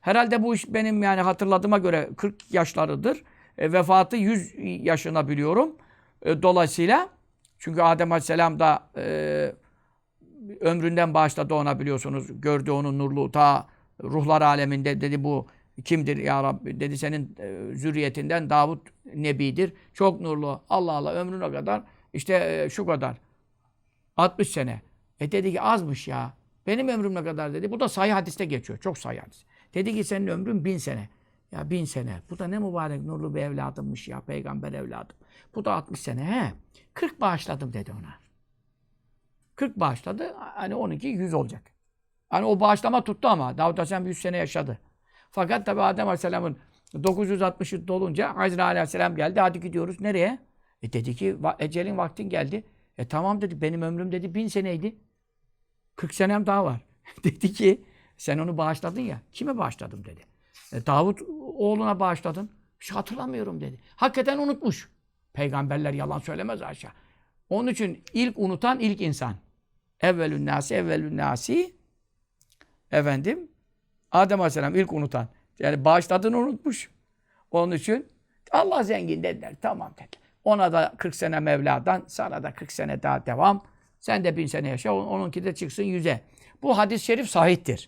Herhalde bu iş benim yani hatırladığıma göre 40 yaşlarıdır. E, vefatı 100 yaşına biliyorum. E, dolayısıyla çünkü Adem Aleyhisselam da e, ömründen bağışladı ona biliyorsunuz. Gördü onun nurlu ta ruhlar aleminde dedi bu kimdir ya Rabbi? Dedi senin e, zürriyetinden Davut Nebidir. Çok nurlu. Allah Allah ömrüne kadar işte e, şu kadar. 60 sene. E dedi ki azmış ya. Benim ömrüm ne kadar dedi. Bu da sahih hadiste geçiyor. Çok sahih hadis. Dedi ki senin ömrün bin sene. Ya bin sene. Bu da ne mübarek nurlu bir evladımmış ya. Peygamber evladım. Bu da 60 sene. He. 40 bağışladım dedi ona. 40 bağışladı. Hani 12 100 olacak. Hani o bağışlama tuttu ama. Davut Aleyhisselam 100 sene yaşadı. Fakat tabi Adem Aleyhisselam'ın 960 yıl dolunca Azrail Aleyhisselam geldi. Hadi gidiyoruz. Nereye? E dedi ki "Va- ecelin vaktin geldi. E tamam dedi. Benim ömrüm dedi bin seneydi. 40 senem daha var. dedi ki sen onu bağışladın ya. Kime bağışladım dedi. E, Davut oğluna bağışladın. Hiç hatırlamıyorum dedi. Hakikaten unutmuş. Peygamberler yalan söylemez aşağı. Onun için ilk unutan ilk insan. Evvelün nasi, evvelün nasi. Efendim, Adem Aleyhisselam ilk unutan. Yani bağışladığını unutmuş. Onun için Allah zengin dediler. Tamam dediler. Ona da 40 sene Mevla'dan, sana da 40 sene daha devam. Sen de bin sene yaşa, on- onunki de çıksın yüze. Bu hadis-i şerif sahihtir.